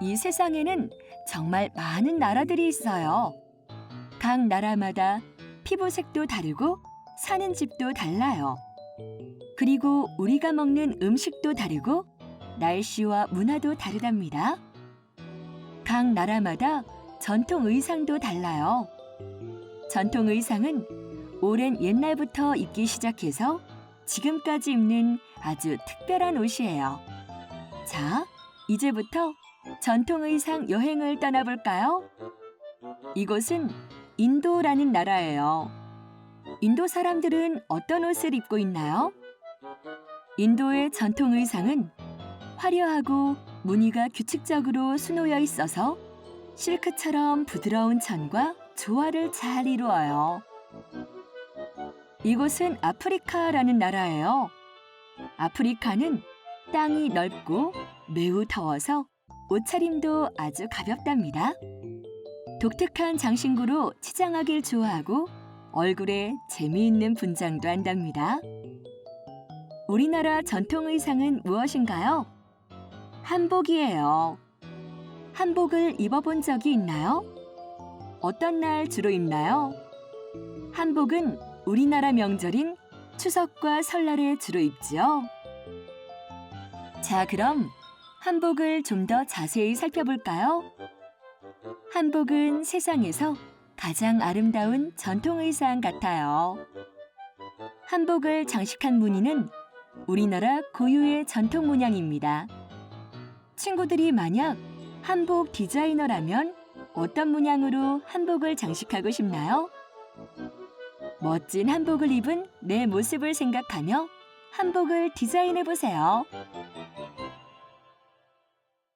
이 세상에는 정말 많은 나라들이 있어요. 각 나라마다 피부색도 다르고 사는 집도 달라요. 그리고 우리가 먹는 음식도 다르고 날씨와 문화도 다르답니다. 각 나라마다 전통 의상도 달라요. 전통 의상은 오랜 옛날부터 입기 시작해서 지금까지 입는 아주 특별한 옷이에요. 자, 이제부터 전통 의상 여행을 떠나볼까요? 이곳은 인도라는 나라예요. 인도 사람들은 어떤 옷을 입고 있나요? 인도의 전통 의상은 화려하고 무늬가 규칙적으로 수놓여 있어서 실크처럼 부드러운 천과 조화를 잘 이루어요. 이곳은 아프리카라는 나라예요. 아프리카는 땅이 넓고 매우 더워서 옷차림도 아주 가볍답니다. 독특한 장신구로 치장하길 좋아하고 얼굴에 재미있는 분장도 한답니다. 우리나라 전통 의상은 무엇인가요? 한복이에요. 한복을 입어본 적이 있나요? 어떤 날 주로 입나요? 한복은 우리나라 명절인 추석과 설날에 주로 입지요. 자, 그럼 한복을 좀 더 자세히 살펴볼까요? 한복은 세상에서 가장 아름다운 전통 의상 같아요. 한복을 장식한 무늬는 우리나라 고유의 전통 문양입니다. 친구들이 만약 한복 디자이너라면 어떤 문양으로 한복을 장식하고 싶나요? 멋진 한복을 입은 내 모습을 생각하며 한복을 디자인해 보세요.